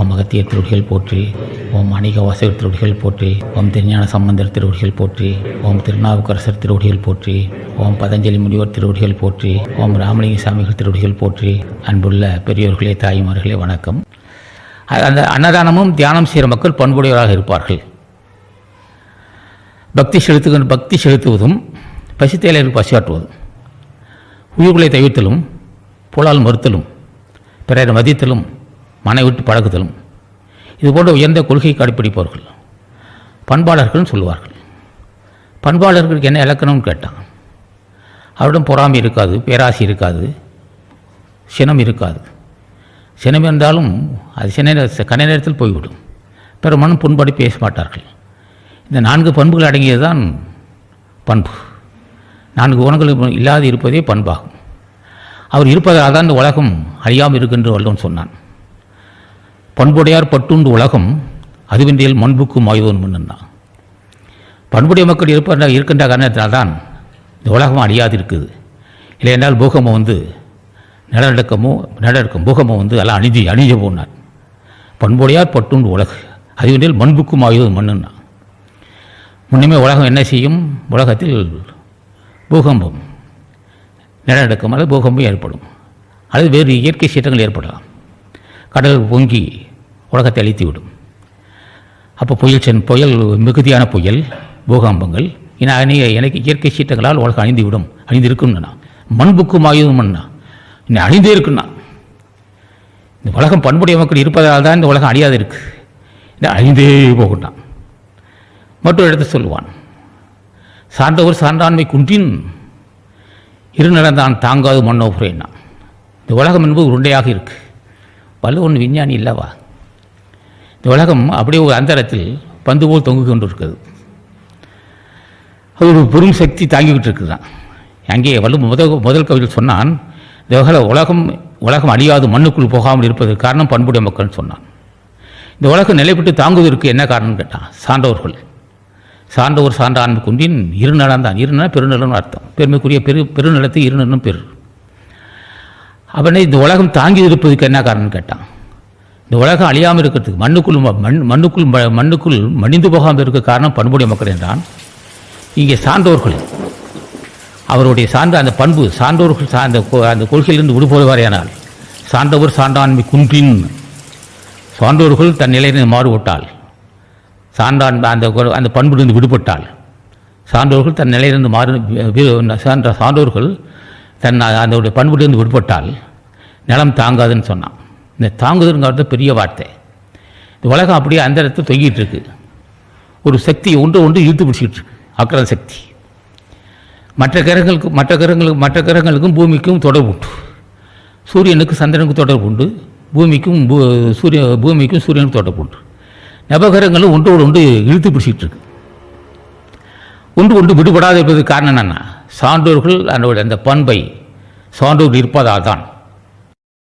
ஓம் அகத்திய திருவடிகள் போற்றி ஓம் அணிக வாசகர் திருவடிகள் போற்றி ஓம் திருஞான சம்பந்தர் திருவடிகள் போற்றி ஓம் திருநாவுக்கரசர் திருவடிகள் போற்றி ஓம் பதஞ்சலி முனிவர் திருவடிகள் போற்றி ஓம் ராமலிங்க சாமிகள் திருவடிகள் போற்றி. அன்புள்ள பெரியோர்களே தாய்மார்களே வணக்கம். அந்த அன்னதானமும் தியானம் செய்கிற மக்கள் பண்புடையவராக இருப்பார்கள். பக்தி செலுத்துகின்ற பக்தி செலுத்துவதும் பசித்தேலையில் பசியாற்றுவதும் உயிர்களை தவிர்த்தலும் புலால் மறுத்தலும் பிறரை மதித்தலும் மனை விட்டு பழகுதலும். இது போன்ற உயர்ந்த கொள்கை கடைப்பிடிப்பவர்கள் பண்பாளர்கள் சொல்லுவார்கள். பண்பாளர்களுக்கு என்ன இலக்கணம்னு கேட்டான் அவரிடம் பொறாமை இருக்காது பேராசை இருக்காது சினம் இருக்காது. சினம் இருந்தாலும் அது சின்ன நேர- கன நேரத்தில் போய்விடும். பிற மனம் புண்படி பேச மாட்டார்கள். இந்த நான்கு பண்புகள் அடங்கியது தான் பண்பு. நான்கு குணங்கள் இல்லாது இருப்பதே பண்பாகும். அவர் இருப்பதால் தான் இந்த உலகம் அழியாமல் இருக்கின்ற வல்லவன் சொன்னான். பண்புடையார் பட்டுண்டு உலகம் அதுவின்றியல் மண்புக்கும் ஆய்வோன் முன்னான் பண்புடைய மக்கள் இருப்ப இருக்கின்ற காரணத்தினால்தான் இந்த உலகம் அழியாது இருக்குது இல்லையென்றால் பூகம்பம் வந்து நிலநடுக்கமோ நிலநடுக்கம் பூகம்பம் வந்து எல்லாம் அணிஞ்சு அணிஞ்ச போனார். பண்புடையார் பட்டுண்டு உலகு அதுவென்றில் மண்புக்கும் ஆயுதம் மண்ணுன்னா முன்னுமே உலகம் என்ன செய்யும்? உலகத்தில் பூகம்பம் நிலநடுக்கம் அல்லது பூகம்பம் ஏற்படும். அல்லது வேறு இயற்கை சீற்றங்கள் ஏற்படலாம். கடல் பொங்கி உலகத்தை அழித்து விடும் அப்போ புயல் சென் புயல் மிகுதியான புயல் பூகம்பங்கள் இன அணிய எனக்கு இயற்கை சீட்டங்களால் உலகம் அழிந்து விடும் அழிந்து இருக்குன்னா மண்புக்கும் ஆயுதம்னா இன்னும் அழிந்தே இருக்குன்னா இந்த உலகம் பண்புடைய மக்கள் இருப்பதால் தான் இந்த உலகம் அழியாது இருக்குது இன்னும் அழிந்தே போகட்டான் மற்றொரு இடத்தை சொல்லுவான். சார்ந்தவர் சான்றாண்மை குன்றின் இருநிலந்தான் தாங்காது மண்ணோ புறையினா இந்த உலகம் என்பது உருண்டையாக இருக்கு. வல்லவன் விஞ்ஞானி இல்லவா? உலகம் அப்படியே ஒரு அந்தரத்தில் பந்து போல் தொங்கிக் கொண்டு இருக்கிறது அது ஒரு பெரும் சக்தி தாங்கிக்கிட்டு இருக்குதான் அங்கே வல்லு முதல் முதல் கவிதையில் சொன்னான் இந்த உலகம் உலகம் அழியாது மண்ணுக்குள் போகாமல் இருப்பதற்கு காரணம் பண்புடைய மக்கள்னு சொன்னான். இந்த உலகம் நிலைப்பட்டு தாங்குவதற்கு என்ன காரணம்னு கேட்டான். சான்றோர்கள். சான்றோர் சான்ற ஆன்மை குன்றின் இருநலம் தான். இருநிலம் பெருநலம்னு அர்த்தம். பெருமைக்குரிய பெரு பெருநிலத்தை இருநலம் பெரு. அவனை இந்த உலகம் தாங்கி இருப்பதுக்கு என்ன காரணம்னு கேட்டான். இந்த உலகம் அழியாமல் இருக்கிறதுக்கு மண்ணுக்குள் மண் மண்ணுக்குள் ம- மண்ணுக்குள் மணிந்து போகாமல் இருக்க காரணம் பண்புடைய மக்கள் என்றான். இங்கே சான்றோர்கள். அவருடைய சார்ந்த அந்த பண்பு சான்றோர்கள் சார்ந்த கொ- அந்த கொள்கையிலிருந்து விடுபடுவாரேயானால் சான்றவர் சான்றாண்மை குன்றின். சான்றோர்கள் தன் நிலையிலிருந்து மாறுபட்டால் சான்றான் அந்த அந்த பண்பிலிருந்து விடுபட்டால் சான்றோர்கள் தன் நிலையிலிருந்து மாறு வி- சான்ற சான்றோர்கள் தன் அந்த பண்பிலிருந்து விடுபட்டால் நிலம் தாங்காதுன்னு சொன்னான். இந்த தாங்குதல்ங்கிறது பெரிய வார்த்தை. இந்த உலகம் அப்படியே அந்த இடத்துல தொங்கிட்டு இருக்கு ஒரு சக்தி ஒன்று ஒன்று இழுத்து பிடிச்சிக்கிட்டு இருக்கு அக்கர சக்தி. மற்ற கிரகங்களுக்கு மற்ற கிரகங்களுக்கு மற்ற கிரகங்களுக்கும் பூமிக்கும் தொடர்பு உண்டு. சூரியனுக்கு சந்திரனுக்கு தொடர்பு உண்டு. பூமிக்கும் சூரிய பூமிக்கும் சூரியனுக்கும் தொடர்பு உண்டு. நவகிரகங்களும் ஒன்றோடு ஒன்று இழுத்து பிடிச்சிட்டு இருக்கு ஒன்று ஒன்று விடுபடாது இருப்பதற்கு காரணம் என்னென்னா சான்றோர்கள் அதனுடைய அந்த பண்பை சான்றோர்கள் இருப்பதால் தான்